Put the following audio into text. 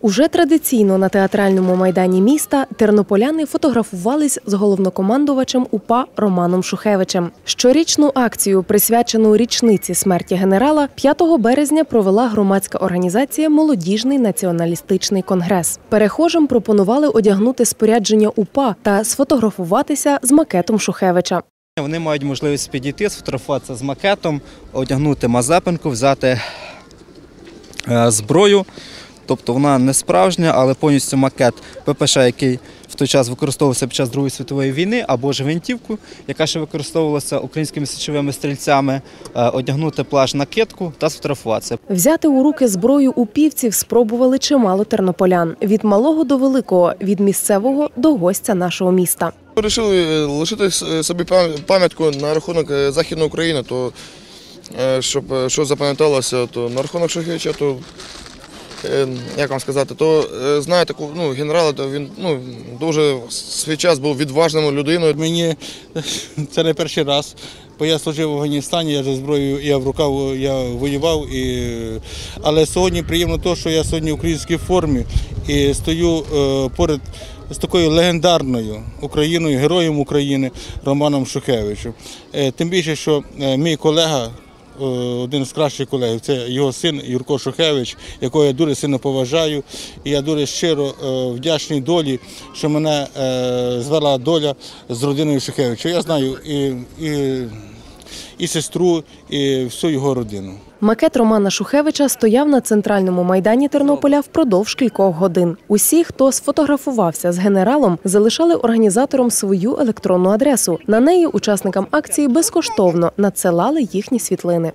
Уже традиційно на театральному майдані міста тернополяни фотографувались з головнокомандувачем УПА Романом Шухевичем. Щорічну акцію, присвячену річниці смерті генерала, 5 березня провела громадська організація Молодіжний націоналістичний конгрес. Перехожим пропонували одягнути спорядження УПА та сфотографуватися з макетом Шухевича. Вони мають можливість підійти, сфотографуватися з макетом, одягнути мазепинку, взяти е, зброю. Тобто вона не справжня, але повністю макет ППШ, який в той час використовувався під час Другої світової війни, або ж гвинтівку, яка ще використовувалася українськими січовими стрільцями, е, одягнути плащ накидку та сфотографуватися. Взяти у руки зброю упівців спробували чимало тернополян від малого до великого, від місцевого до гостя нашого міста. Вирішили е, лишити собі пам'ятку на рахунок е, Західної України, то е, щоб е, що запам'яталося, то на рахунок Шухевича, то е, як вам сказати, то е, знаєте, ку- ну, генерал, то він ну, дуже свій час був відважною людиною. Мені це не перший раз, бо я служив в Афганістані, я зі зброєю, я в рукав я воював. І... Але сьогодні приємно те, що я сьогодні в українській формі і стою е, поряд з такою легендарною Україною, героєм України Романом Шухевичем. Е, Тим більше, що е, мій колега. Е, Один з кращих колегів це його син Юрко Шухевич, якого я дуже сильно поважаю. І я дуже щиро е, вдячний долі, що мене е, звела доля з родиною Шухевича. Я знаю і, і, і сестру, і всю його родину. Макет Романа Шухевича стояв на центральному майдані Тернополя впродовж кількох годин. Усі, хто сфотографувався з генералом, залишали організаторам свою електронну адресу. На неї учасникам акції безкоштовно надсилали їхні світлини.